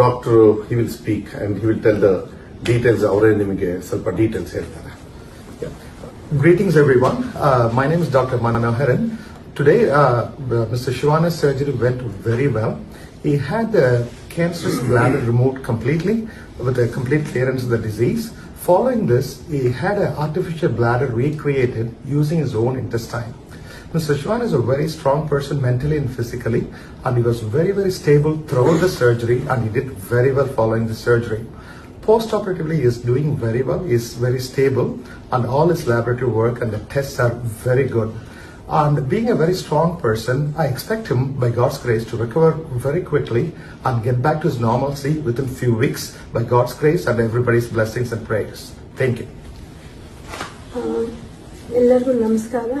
Doctor, he doctor he will speak and he will tell Our details ಅವರೇ ನಿಮಗೆ ಸ್ವಲ್ಪ details here. Greetings, everyone. Uh, my name is Dr. Manan Heron. Today, uh, uh, Mr. Shivana's surgery went very well. He had the cancerous bladder removed completely with a complete clearance of the disease. Following this, he had an artificial bladder recreated using his own intestine. Mr. Shwan is a very strong person mentally and physically, and he was very, very stable throughout the surgery, and he did very well following the surgery. Post-operatively, he is doing very well, he is very stable, and all his laboratory work and the tests are very good. And being a very strong person, I expect him, by God's grace, to recover very quickly and get back to his normalcy within few weeks, by God's grace and everybody's blessings and prayers. Thank you. Uh, ಎಲ್ಲರಿಗೂ ನಮಸ್ಕಾರ